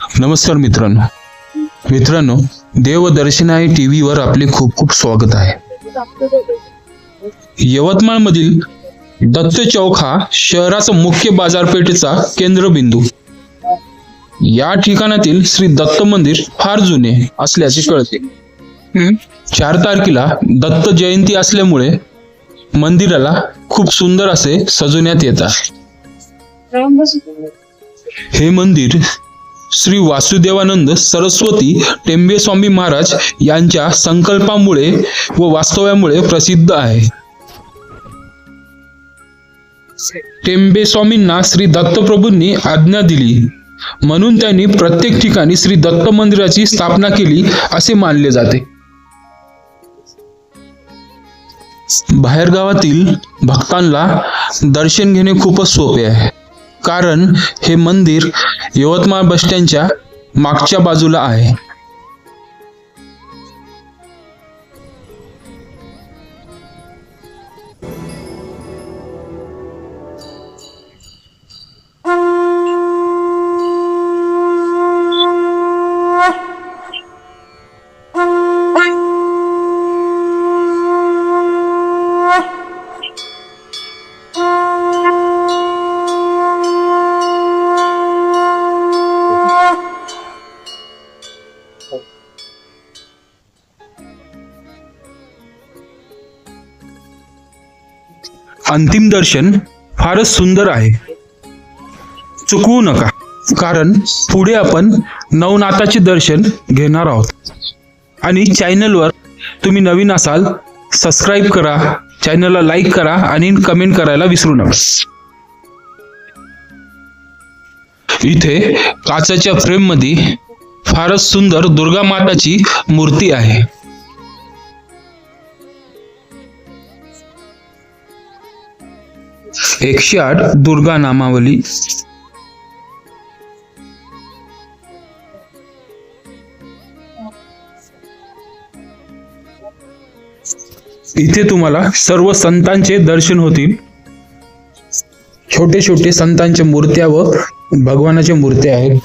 नमस्कार मित्रांनो. मित्रांनो देवदर्शनाई टी व्हीवर आपले खूप खूप स्वागत आहे. यवतमाळमधील दत्त चौक हा शहराचा मुख्य बाजारपेठेचा केंद्रबिंदू. या ठिकाणातील श्री दत्त मंदिर फार जुने असल्याचे कळते. चार तारखेला दत्त जयंती असल्यामुळे मंदिराला खूप सुंदर असे सजवण्यात येतात हे मंदिर श्री वासुदेवानंद सरस्वती टेंबेस्वामी महाराज यांच्या संकल्पामुळे व वास्तव्यामुळे प्रसिद्ध आहे. टेंबेस्वामींना श्री दत्तप्रभूंनी आज्ञा दिली. म्हणून त्यांनी प्रत्येक ठिकाणी श्री दत्त मंदिराची स्थापना केली असे मानले जाते. बाहेरगावातील भक्तांना दर्शन घेणे खूपच सोपे आहे. कारण हे मंदिर यवतमाळ बस स्टँडच्या मागच्या बाजूला आहे. अंतिम दर्शन फारच सुंदर आहे. चुकवू नका कारण पुढे आपण नवनाथाचे दर्शन घेणार आहोत. आणि चॅनलवर तुम्ही नवीन असाल सबस्क्राईब करा चॅनलला लाईक करा आणि कमेंट करायला विसरू नका. इथे काचाच्या फ्रेममध्ये फारच सुंदर दुर्गा माताची मूर्ती आहे. एकशे आठ दुर्गा नामावली. इथे तुम्हाला सर्व संतांचे दर्शन होतील. छोटे छोटे संतांच्या मूर्त्या व भगवानाच्या मूर्त्या आहेत.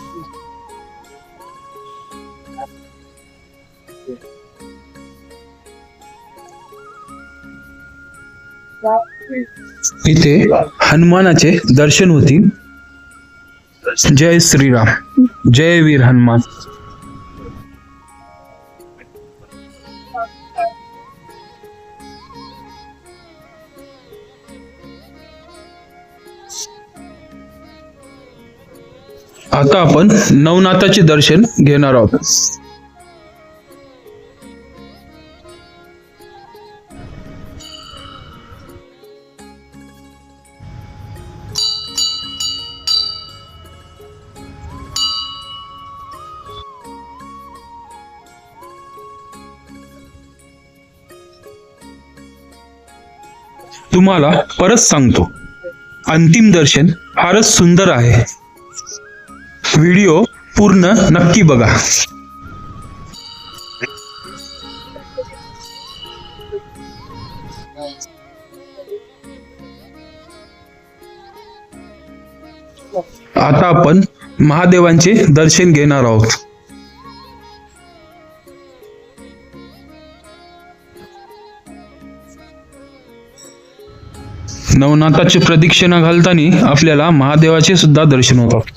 इथे हनुमानाचे दर्शन होतील जय श्रीराम. जय वीर हनुमान. आता आपण नवनाथाचे दर्शन घेणार आहोत. तुम्हाला परत सांगतो. अंतिम दर्शन फारच सुंदर आहे. व्हिडिओ पूर्ण नक्की बघा. आता आपण महादेवांचे दर्शन घेणार आहोत. नवनाथाची प्रदक्षिणा घालताना आपल्याला महादेवाचे सुद्धा दर्शन होतात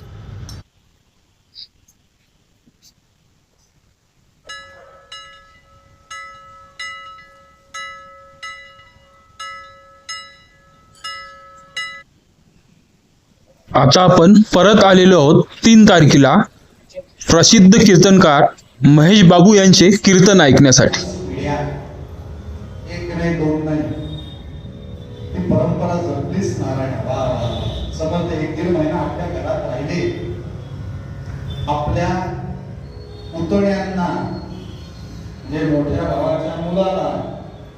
आता आपण परत आलेलो आहोत तीन तारखेला प्रसिद्ध कीर्तनकार महेश बाबू यांचे कीर्तन ऐकण्यासाठी. एक नाही दोन नाही. ती परंपरा जपलीच नारायण वा समर्थ एक दीड महिना आपल्या घरात राहिले. आपल्या पुतण्यांना म्हणजे मोठ्या भावाच्या मुलाला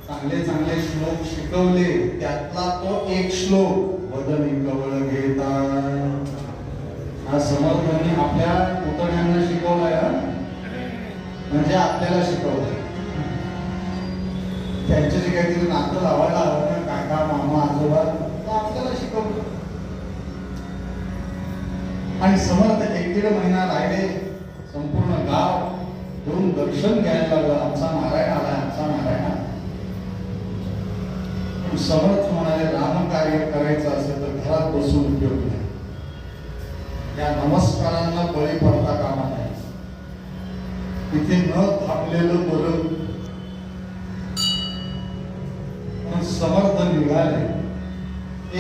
चांगले चांगले श्लोक शिकवले त्यातला तो एक श्लोक वदनी कवळ घेता. हा समर्थांनी आपल्या पुतण्यांना शिकवलाय म्हणजे आपल्याला शिकवलंय. त्यांचं जे काहीतरी नातं लावायला हवं ना काका मामा आजोबा आपल्याला शिकवलं. आणि समर्थ एक दीड महिना राहिले संपूर्ण गाव दोन दर्शन घ्यायला लागलं आमचा नारायण आला आमचा नारायण आला पण समर्थ म्हणाले रामकार्य करायचं असेल तर घरात बसून उपयोग नाही. या नमस्कारांना बळी पडता कामा नाही तिथे न थांबलेलं बरं समर्थ निघाले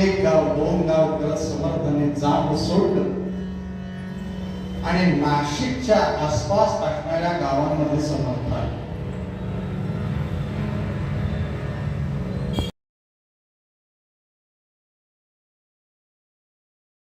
एक गाव दोन गाव करत समर्थने जात सोडलं. आणि नाशिकच्या आसपास असणाऱ्या गावांमध्ये समर्थ आले.